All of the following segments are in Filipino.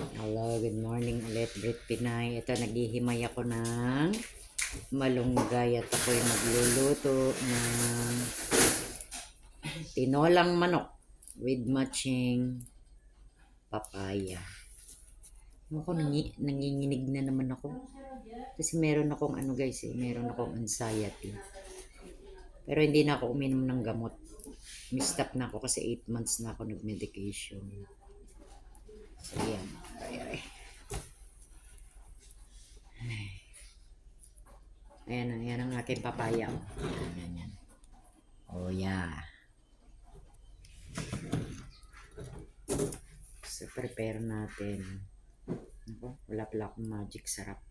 Hello, good morning ulit, Brit Pinay. Ito, naghihimay ako ng malunggay at ako'y magluluto ng tinolang manok with matching papaya. Ako, nangi, nanginginig na naman ako. Kasi meron akong ano guys eh, meron akong anxiety. Pero hindi na ako uminom ng gamot. Mistop na ako kasi 8 months na ako nag-medication. So, yan. Ay, ay. Ay. Ayan, ayan ang aking papaya. oh. Ayan, yan, yan. Oh, yeah. So, prepare natin. Ako, wala pala akong magic sarap.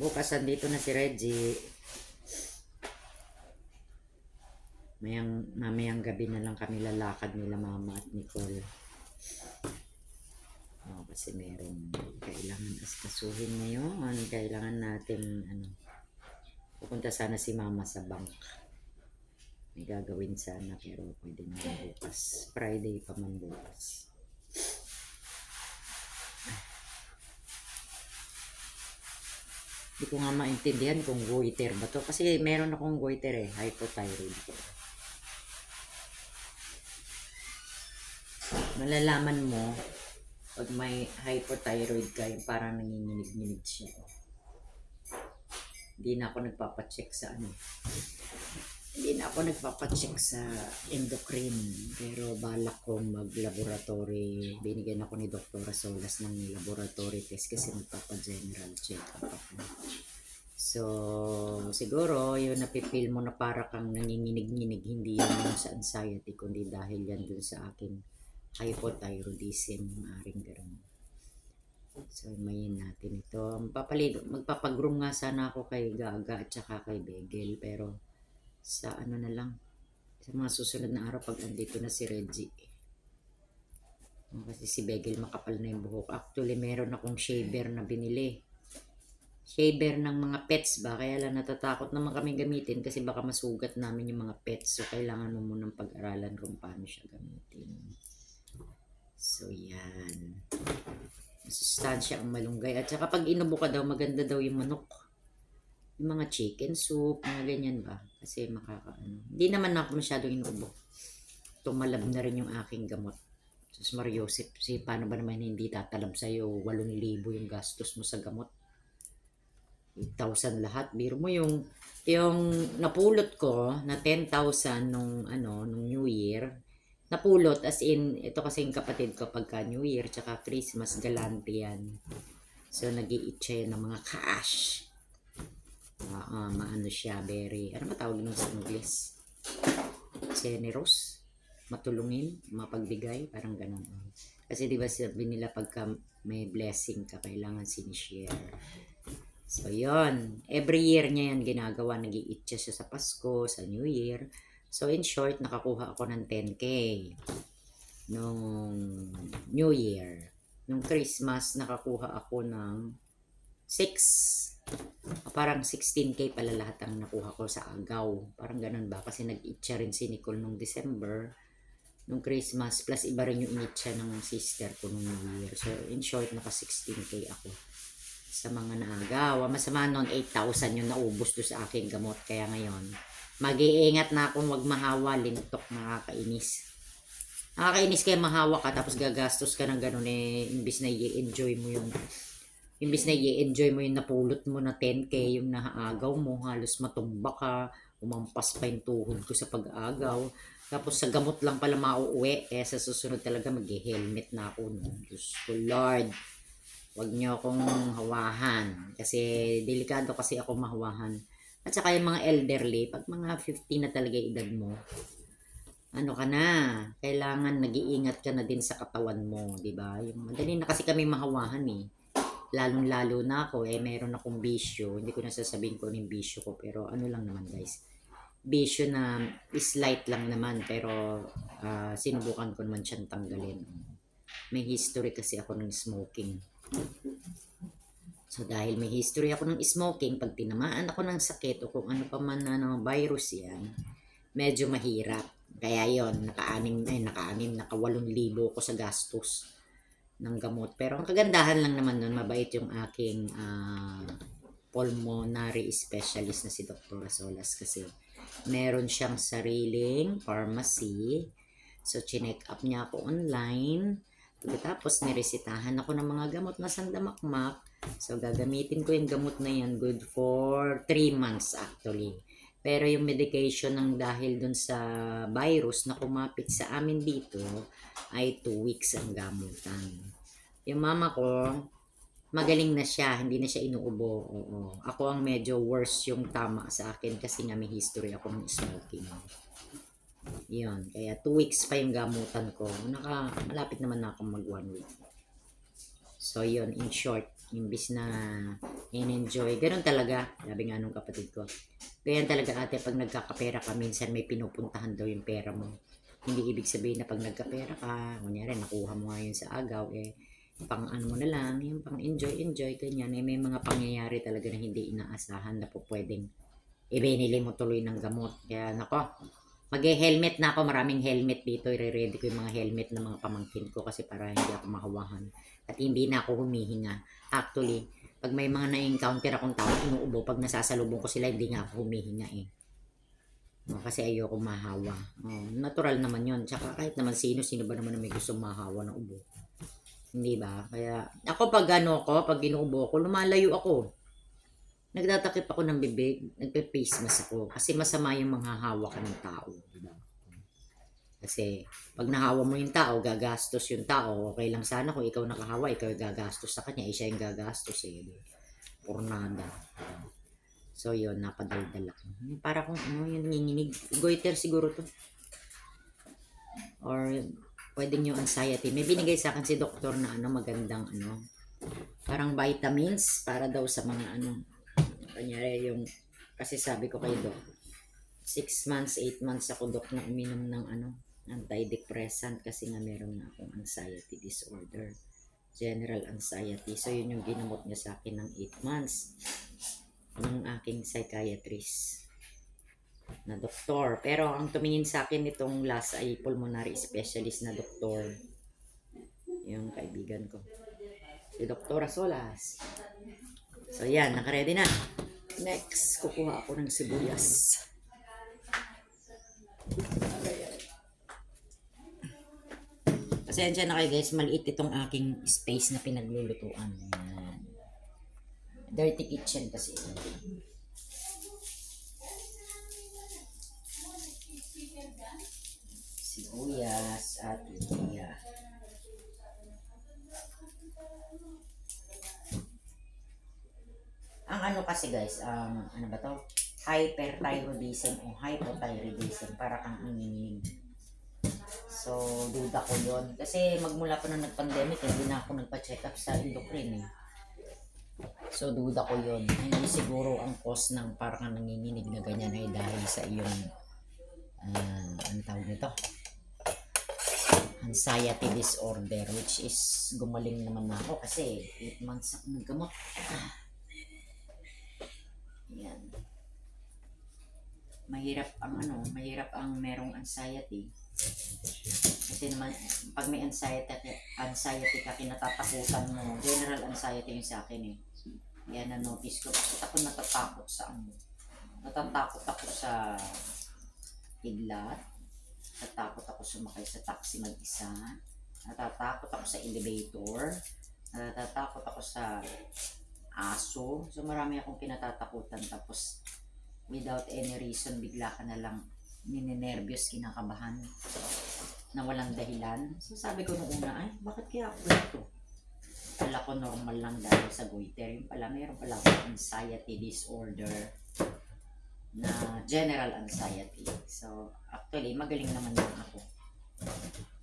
Bukas andito na si Reggie. Mayang, mamayang gabi na lang kami lalakad nila mama at Nicole. Oh, kasi meron kailangan askasuhin ngayon. Kailangan natin ano, pupunta sana si mama sa bank. May gagawin sana pero pwede na bukas. Friday pa man bukas. Hindi ko nga maintindihan kung goiter ba to. Kasi meron akong goiter eh, hypothyroid. Malalaman mo, pag may hypothyroid ka, yung parang nanginginig-nginig siya. Hindi na ako nagpapacheck sa ano. Hindi na ako nagpapacheck sa endocrine. Pero balak ko mag-laboratory. Binigyan ako ni Dr. Solas ng laboratory test kasi magpapa-general check-up ako. So, siguro, yung napipil mo na para kang nanginginig-nginig, hindi yung sa anxiety, kundi dahil yan dun sa aking hypothyroidism, maaaring gano'n. So, mayin natin ito. Magpapalig, magpapagroom nga sana ako kay Gaga at saka kay Begel, pero sa ano na lang, sa mga susunod na araw pag andito na si Reggie. Kasi si Begel makapal na yung buhok. Actually, meron akong shaver na binili. Shaver ng mga pets ba? Kaya lang natatakot naman kami gamitin kasi baka masugat namin yung mga pets. So, kailangan mo munang pag-aralan kung paano siya gamitin. So, yan. Masustansya ang malunggay. At saka pag inubo ka daw, maganda daw yung manok. Yung mga chicken soup, mga ganyan ba? Kasi makakaano. Hindi naman ako masyadong inubo. Tumalab na rin yung aking gamot. Sus Mariosip, si paano ba naman hindi tatalab sa'yo 8,000 yung gastos mo sa gamot? 8,000 lahat. Biro mo yung yung napulot ko na 10,000 nung ano nung New Year. Napulot as in ito kasi yung kapatid ko pagka New Year tsaka Christmas galante yan. So nag-iitche ng mga cash. Ah, ah, maano siya, very, ano ba tawag nun sa English? Generous? Matulungin? Mapagbigay? Parang ganun. Kasi di ba sabi nila pagka may blessing ka, kailangan sinishare. So, yon Every year niya yan ginagawa. nag siya sa Pasko, sa New Year. So, in short, nakakuha ako ng 10K nung New Year. Nung Christmas, nakakuha ako ng 6. Parang 16K pala lahat ang nakuha ko sa agaw. Parang ganun ba? Kasi nag-itcha rin si Nicole nung December, nung Christmas, plus iba rin yung initcha ng sister ko nung New Year. So, in short, naka 16K ako sa mga naagaw. Masama noon, 8,000 yung naubos do sa aking gamot. Kaya ngayon, mag-iingat na akong wag mahawa, lintok, nakakainis. Nakakainis kaya mahawa ka, tapos gagastos ka ng ganun eh, imbis na i-enjoy mo yung imbis na i-enjoy mo yung napulot mo na 10k, yung naagaw mo, halos matumba ka, umampas pa yung tuhod ko sa pag-agaw. Tapos sa gamot lang pala mauuwi, kaya sa susunod talaga mag-helmet na ako. No? Diyos ko Lord, Huwag niyo akong hawahan. Kasi delikado kasi ako mahawahan. At saka yung mga elderly, pag mga 50 na talaga edad mo, ano ka na, kailangan nag-iingat ka na din sa katawan mo, di ba? Yung madali na kasi kami mahawahan eh. Lalong-lalo na ako, eh meron akong bisyo. Hindi ko na sasabihin ko yung bisyo ko, pero ano lang naman guys. Bisyo na slight lang naman, pero ah, sinubukan ko naman siyang tanggalin. May history kasi ako ng smoking. So dahil may history ako ng smoking, pag tinamaan ako ng sakit o kung ano pa man na ano, virus yan, medyo mahirap. Kaya yon naka-anim, ay naka-anim, naka-walong libo ko sa gastos ng gamot. Pero ang kagandahan lang naman nun, mabait yung aking ah, pulmonary specialist na si Dr. Solas kasi meron siyang sariling pharmacy. So, chinek up niya ako online. Tapos, niresitahan ako ng mga gamot na sandamakmak. So, gagamitin ko yung gamot na yan good for 3 months actually. Pero yung medication ng dahil dun sa virus na kumapit sa amin dito ay 2 weeks ang gamutan. Yung mama ko, magaling na siya, hindi na siya inuubo. Oo. Ako ang medyo worse yung tama sa akin kasi nga may history ako ng smoking. Yun, kaya 2 weeks pa yung gamutan ko. Naka, malapit naman na ako mag 1 week. So yun, in short, imbis na in-enjoy, ganun talaga, sabi nga nung kapatid ko. Ganyan talaga ate, pag nagkakapera ka, minsan may pinupuntahan daw yung pera mo. Hindi ibig sabihin na pag nagkapera ka, kunyari nakuha mo nga yun sa agaw, eh, pang ano mo na lang, yung pang enjoy, enjoy, ganyan. Eh, may mga pangyayari talaga na hindi inaasahan na po pwedeng ibinili mo tuloy ng gamot. Kaya nako, mag-helmet na ako, maraming helmet dito. I-ready ko yung mga helmet ng mga pamangkin ko kasi para hindi ako mahawahan. At hindi na ako humihinga. Actually, pag may mga na-encounter akong tao, inuubo. Pag nasasalubong ko sila, hindi nga ako humihinga eh. No, kasi ayoko mahawa. Oh, natural naman yun. Tsaka kahit naman sino, sino ba naman na may gusto mahawa ng ubo. Hindi ba? Kaya, ako pag ano ko, pag inuubo ko, lumalayo ako. Nagtatakip ako ng bibig, nagpe-face mask ako. Kasi masama yung mga hawa ka ng tao. Diba? Kasi, pag nahawa mo yung tao, gagastos yung tao. Okay lang sana kung ikaw nakahawa, ikaw gagastos sa kanya. Eh, siya yung gagastos eh. Pornada. So, yun, napadaldal ako. Para kung ano, yung nanginginig. Goiter siguro to. Or, pwedeng yung anxiety. May binigay sa akin si doktor na ano, magandang ano, parang vitamins para daw sa mga ano, kanyari yung, kasi sabi ko kay Doc, 6 months, 8 months ako Doc na uminom ng ano, antidepressant kasi nga meron na akong anxiety disorder. General anxiety. So, yun yung ginamot niya sa akin ng 8 months ng aking psychiatrist na doktor. Pero ang tumingin sa akin nitong last ay pulmonary specialist na doktor. Yung kaibigan ko. Si Dr. Solas. So yan, nakaredy na. Next, kukuha ako ng sibuyas. Pasensya na kayo guys, maliit itong aking space na pinaglulutuan. Ayan. Dirty kitchen kasi. Sibuyas at luya. Ang ano kasi guys, um, ano ba to? Hyperthyroidism o hypothyroidism. Para kang nanginginig. So, duda ko yon Kasi magmula pa nung nag-pandemic, hindi na ako nagpa-check up sa endocrine eh. So, duda ko yon Hindi siguro ang cause ng parang nanginginig na ganyan ay dahil sa iyong, uh, ano tawag nito? Anxiety disorder, which is gumaling naman na ako kasi 8 months ako naggamot. Ah. Yan. Mahirap ang ano, mahirap ang merong anxiety. Kasi naman, pag may anxiety, anxiety ka, kinatatakutan mo. General anxiety yung sa akin eh. Yan na notice ko. Bakit ako natatakot sa ano? Natatakot ako sa kidlat. Natatakot ako sumakay sa taxi mag-isa. Natatakot ako sa elevator. Natatakot ako sa aso. So marami akong kinatatakutan. Tapos without any reason, bigla ka na lang ninenervyos, kinakabahan na walang dahilan. So sabi ko nung una, ay, bakit kaya ako ganito? Kala ko normal lang dahil sa goiter. Yung pala, mayroon pala akong anxiety disorder na general anxiety. So, actually, magaling naman lang ako.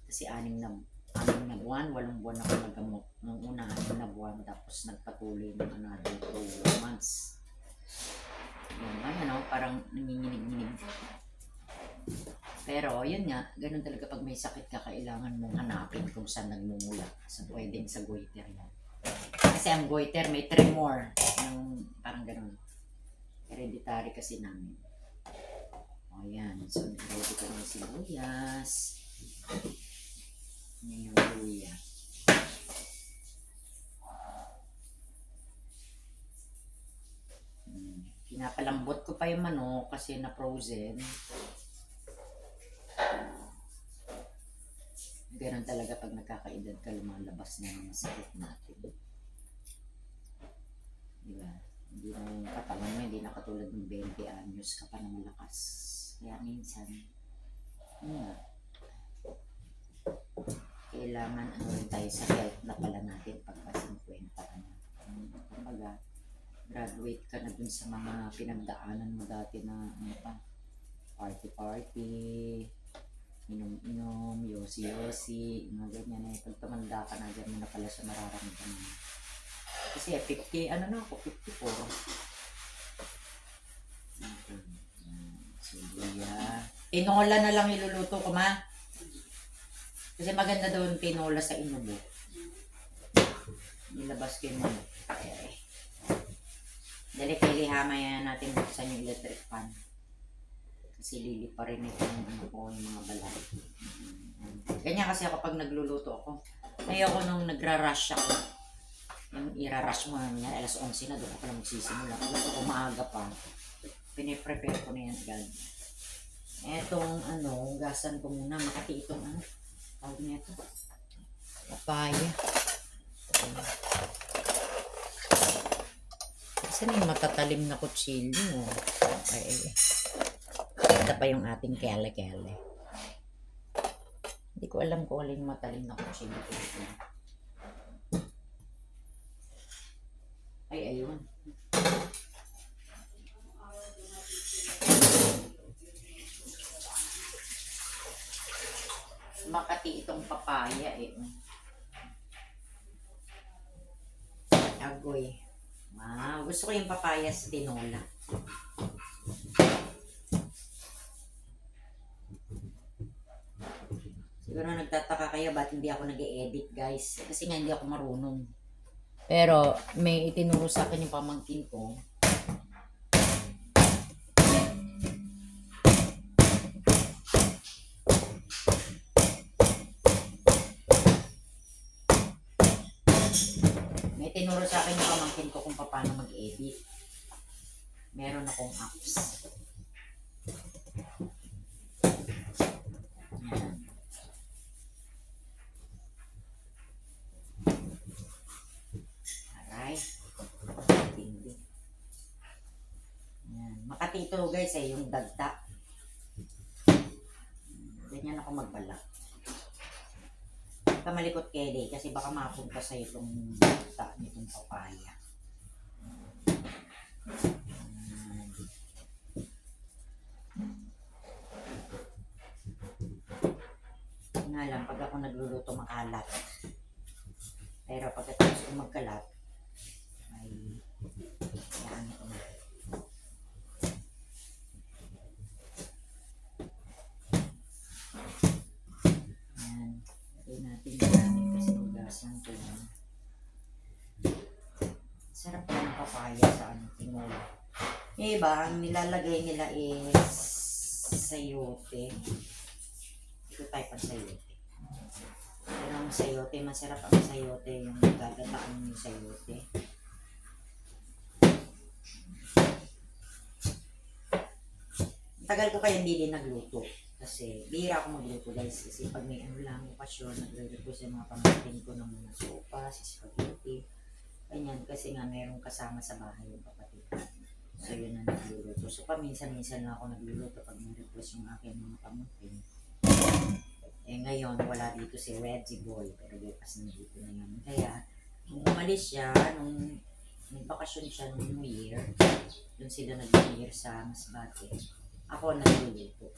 Kasi anim na, anim na buwan, walong buwan ako nagamot. Nung una, anim na buwan, tapos nagpatuloy ng another two months. Yun, ay, ano, parang nanginginig-nginig. Pero, yun nga, ganun talaga pag may sakit ka, kailangan mong hanapin kung saan nagmumula. Sa pwedeng sa goiter yan. Kasi ang goiter, may tremor. Yung parang ganun. Hereditary kasi namin. O yan. So, ready ko ng sibuyas. Yan yung luya. Hmm. Pinapalambot ko pa yung manok kasi na-frozen. Ganun talaga pag nagkakaedad ka, lumalabas na yung sakit natin. Di ba? Hindi na yung katawan mo, hindi na katulad ng 20 anyos ka pa na malakas. Kaya minsan, nga, kailangan ano rin tayo sa health na pala natin pagka 50 ka na. Um, Kumbaga, graduate ka na dun sa mga pinagdaanan mo dati na ano pa, party-party, yosi-yosi, mga ganyan eh. Pag tumanda ka na, dyan mo na pala siya mararamdaman. Kasi 50, ano na ako, 54. Okay. Yan. So, luya. Tinola na lang iluluto ko, ma. Kasi maganda daw yung tinola sa inubo. Nilabas ko yung manok. Dali kay lihama yan natin buksan yung electric fan. Kasi lili pa rin ito yung ano ko, yung mga balat. Ganyan kasi ako pag nagluluto ako. Ayoko nung nagra-rush ako. Yung ira-rush mo na alas 11 na doon ako lang magsisimula. Gusto ko maaga pa. Piniprepare ko na yan agad. Etong ano, gasan ko muna. Makati itong ano. Tawag niya ito. Papaya. Saan yung matatalim na kutsilyo? Okay. Ito pa yung ating kele-kele. Hindi ko alam kung alin matalim na kutsilyo. ito. Ay, ayun. Makati itong papaya eh. Agoy. Wow, gusto ko yung papaya sa tinola. Siguro nagtataka kayo ba't hindi ako nag edit guys. Kasi nga hindi ako marunong. Pero may itinuro sa akin yung pamangkin ko. May tinuro sa akin yung pamangkin ko kung paano mag-edit. Meron akong apps. Yan. Aray. Tindi. Yan. Makati ito guys eh, yung dagta. Ganyan ako magbalak. Huwag ka malikot kede kasi baka mapunta sa itong dagta nitong papaya. Nga lang, pag ako nagluluto makalat. Pero pagkatapos ko magkalat, ay yan ko na. Yan. Lagay natin gamit hugasan ko yan. Sarap na ng papaya sa ano, tinola. Yung iba, ang nilalagay nila is sayote. Ito type ang sayote. Pero ang sayote, masarap ang sayote. Yung gagataan yung sayote. Tagal ko kaya hindi din nagluto. Kasi bihira ako magluto guys. Kasi pag may ano lang, okasyon, nagre-request yung mga pamangkin ko ng mga sopa, spaghetti. Ganyan, kasi nga mayroong kasama sa bahay yung kapatid. So yun na nagluluto. So paminsan-minsan lang ako nagluluto pag may request yung aking mga pamangkin. Eh ngayon, wala dito si Reggie Boy, pero bukas nandito na yan. Kaya, nung umalis siya, nung nagbakasyon siya nung New Year, doon sila nag-New Year sa Masbate. Ako nagluluto.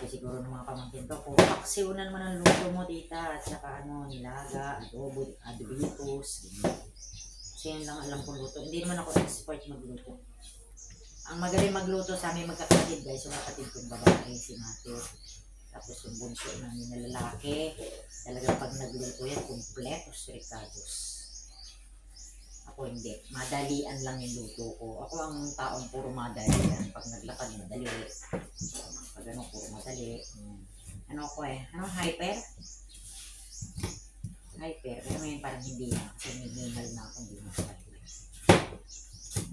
Sabi siguro ng mga pamangkin ko, kung paksiw na naman ang luto mo, tita, at saka ano, nilaga, adobo, adobitos, ganyan. Kasi yan lang alam kong luto. Hindi naman ako expert magluto. Ang magaling magluto sa amin magkakapatid guys, yung kapatid kong babae, si Matthew. Tapos yung bunso namin na lalaki, talagang pag nagluto yan, kumpletos ricados. Ako hindi. Madalian lang yung luto ko. Ako ang taong puro madalian. Pag naglakad, madali. Pag ano, puro madali. Ano ko eh? Ano, hyper? Hyper. Pero ngayon parang hindi na. Kasi minimal na ako. Hindi na.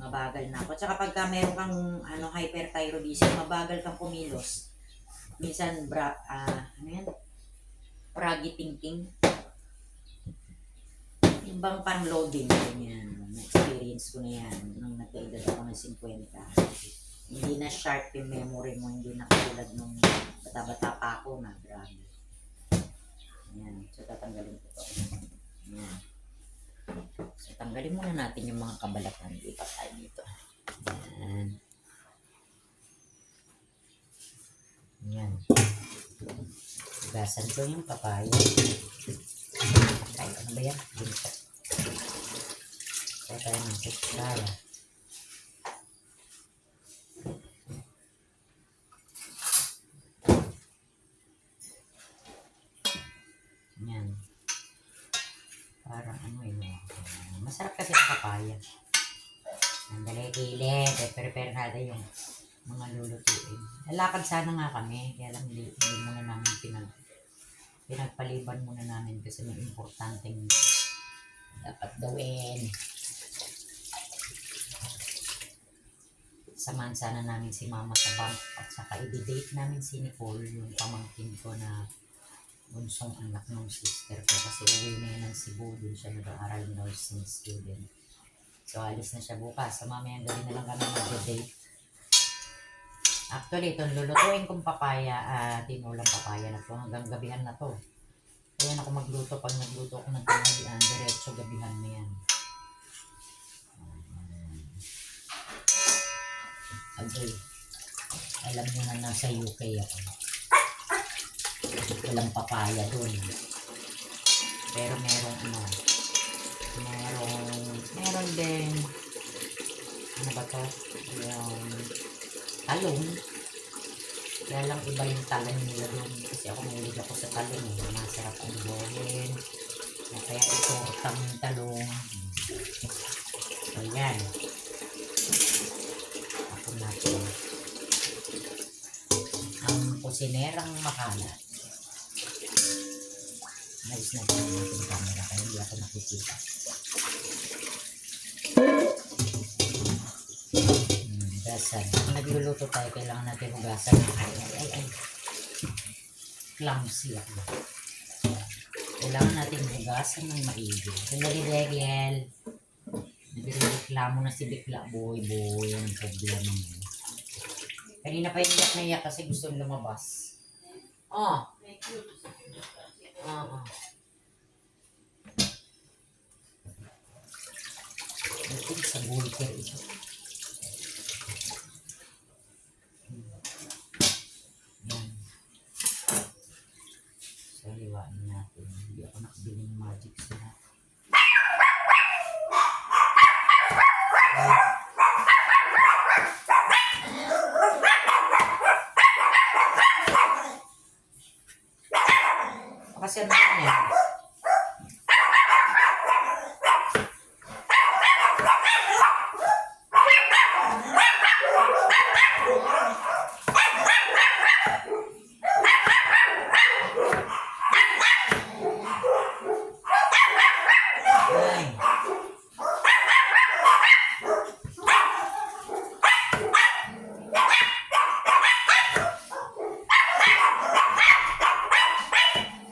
Mabagal na ako. Tsaka pagka meron kang ano, hyperthyroidism, mabagal kang kumilos. Minsan, bra, ah, ano yan? Froggy thinking. Yung bang pan-loading, ganyan. Na-experience ko na yan nung nagkaedad ako ng 50. Hindi na sharp yung memory mo, hindi na katulad nung bata-bata pa ako na grabe. Yan. So, tatanggalin ko to. Yan. So, tanggalin muna natin yung mga kabalatan. Lipat tayo dito. Yan. Yan. Gasan ko yung papaya. Kahit ano ba yan? Ginto. Kaya tayo ng kutsara. Yan. Parang ano yun. Masarap kasi ang papaya. Nandali. Eh, prepare natin yung mga lulutuin. Lalakad sana nga kami. Kaya lang hindi, hindi muna namin pinag pinagpaliban muna namin kasi may importanteng dapat gawin. Samahan sana namin si mama sa bank at saka i-date namin si Nicole, yung pamangkin ko na bunsong anak ng sister ko kasi uwi na yun ng Cebu, dun siya nag-aaral nursing student. So alis na siya bukas. So mamayang gabi na lang kami mag-date. Actually, itong lulutuin kong papaya, ah, tinulang papaya na to. Hanggang gabihan na to. Kaya ako magluto. Pag nagluto ako ng tanghalian, diretso gabihan na yan. Agoy. Alam niyo na nasa UK ako. Walang papaya doon. Pero merong ano, merong, meron din, ano ba to? Yung talong. Kaya lang iba yung talong nila doon. Kasi ako mahilig ako sa talong eh. Masarap ang gawin. Kaya ito, tamang talong. So yan. Ako natin. Ang kusinerang makalat. Nice na ito yung camera kaya hindi ako nakikita. Hmm, gasan. Kung nagluluto tayo, kailangan natin hugasan ng ay, ay, ay, ay. Clumsy ako. Kailangan natin hugasan ng maigi. Sandali, Degel. Nagreklamo na si Bikla Boy Boy. Ang problema mo. Kanina pa iyak na iyak kasi gusto lumabas. Oh. Oo. I think sa bulker ito. Yan. So, liwain natin. Hindi ako nakabili ng magic sila. Kasi ano yun yan? Ay.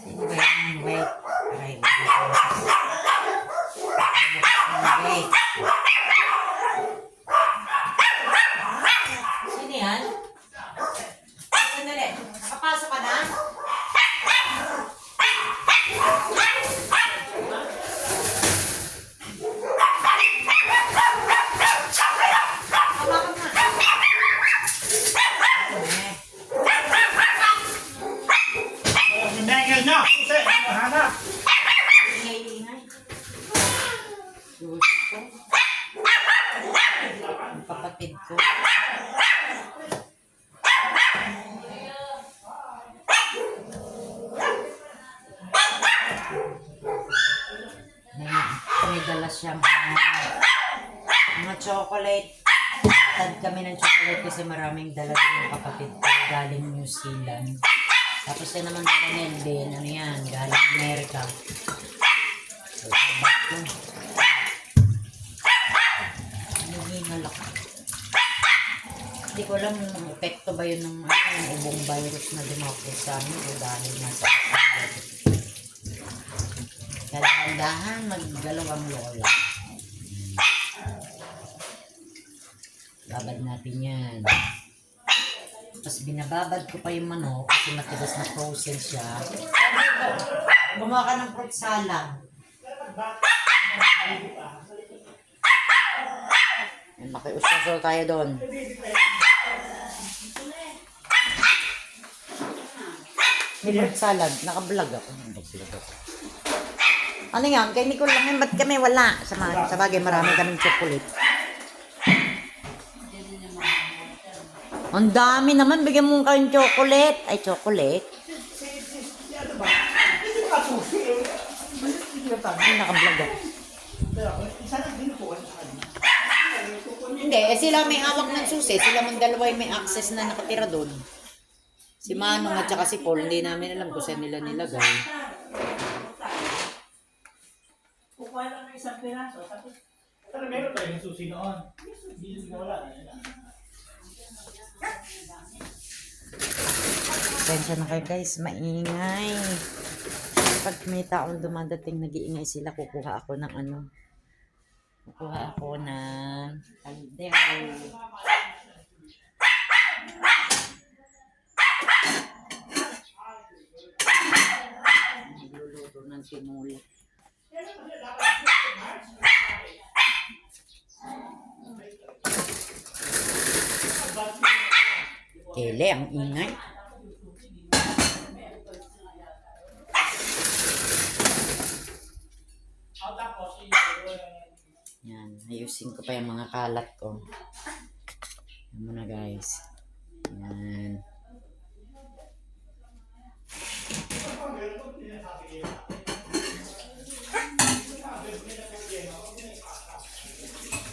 Sino ba yan? Wait. Aray, wait. Wait. Sino yan? Sandali. Nakapasok ka na? Hawakan na. Eh, Nengel nyo! Kasi, hanap! ingay-ingay. Diyos ko. Ang kapatid ko. Mga chocolate. Tad kami ng chocolate kasi maraming dala din ng kapatid ko galing New Zealand. Tapos yan naman dala niyan din. Ano yan? Galing Amerika. So, sabat ko. Nangingal ako. Hindi ko alam yung epekto ba yun ng ano, yung ubong virus na dumapos sa amin o dahil nasa Kailangan maggalaw ang lola. Babad natin yan. Tapos binababad ko pa yung manok kasi matigas na frozen siya. Gumawa ka ng fruit salad. Makiusasol tayo doon. May fruit salad. Naka-vlog ako. Naka-vlog ako. Ano yan? Kay Nicole lang yan. Ba't kami wala? Sa, sa bagay, marami kaming chocolate. Ang dami naman. Bigyan mo kayong chocolate. Ay, chocolate. Ay, naka-vlog ako. Hindi, eh, sila may hawak ng susi. Sila mang dalawa yung may access na nakatira doon. Si Manong at saka si Paul, hindi namin alam kung saan nila nilagay. Kukuha lang ng isang piraso. Pero meron yung susi noon. Hindi wala. Pasensya na kayo guys, maingay. Pag may taong dumadating, nag-iingay sila, kukuha ako ng ano. Kukuha ako ng kaldero. Nagluluto ng tinula. Kele, ang ingay. Yan, ayusin ko pa yung mga kalat ko. Yan muna guys. Yan.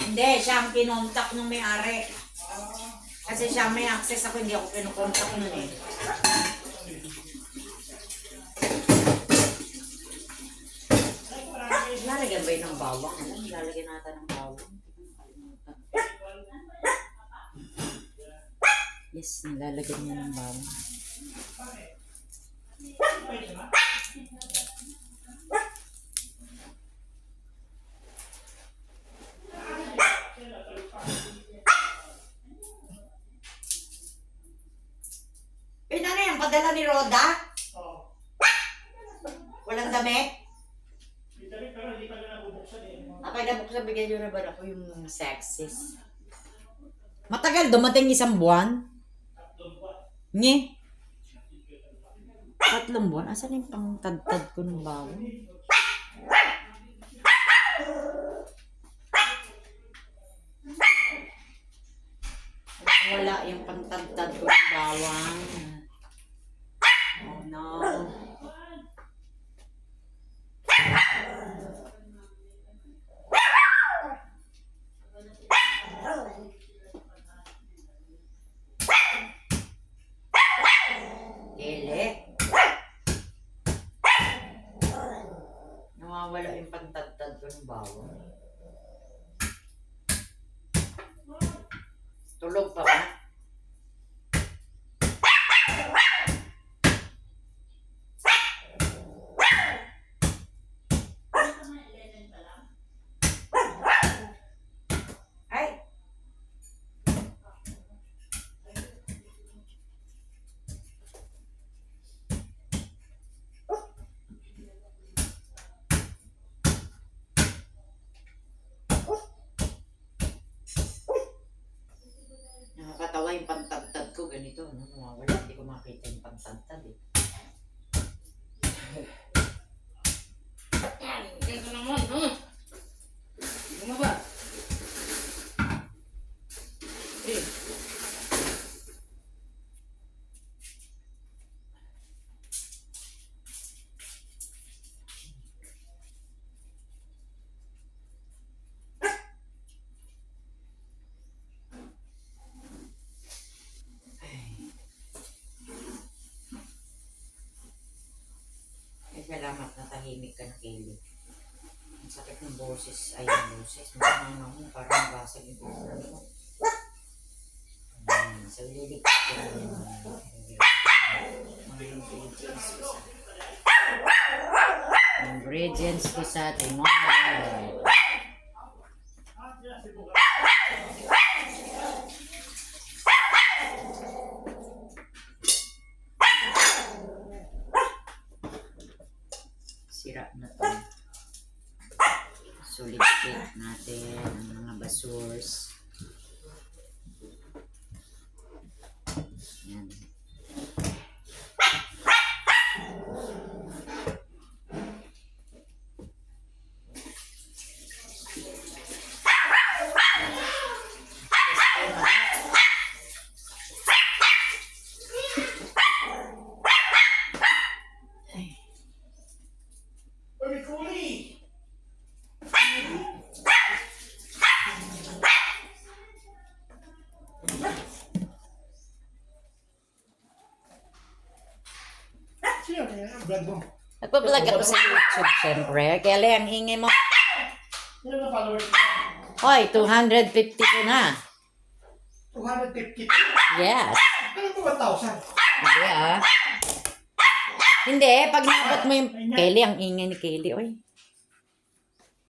Hindi, siya ang kinontak ng may-ari. Kasi siya may access ako, hindi ako kinukontak nun eh. Lalagyan ba yun ng bawang? Ano? Lalagyan natin ng bawang. Yes, nilalagyan niya ng bawang. Padala ni Roda? Oo. Walang damit? Pero hindi pa na nabubuksan eh. Okay na buksan bigyan nyo na ba ako yung sexist? Matagal, dumating isang buwan. Nye? Tatlong buwan? Asan yung pangtadtad ko ng bawang? Boses. Ay, yung boses. Mukhang ano mo, parang basag yung boses. Ayan. So, lilig ko ingredients ko sa ingredients ko sa tinola. Sira na to. Sulit-lit natin ang mga basurs. Yan. Uy, may kuli! Sino kaya ang vlog mo? Nagpa-vlog ako sa YouTube, syempre. Kaya lang, ang ingay mo. Sino na followers mo? Hoy, 250 ko na. 250. Yes. Ano ba 1,000? Hindi ah. Hindi, pag nabot mo yung... Kelly, ang ingay ni Kelly. Oy,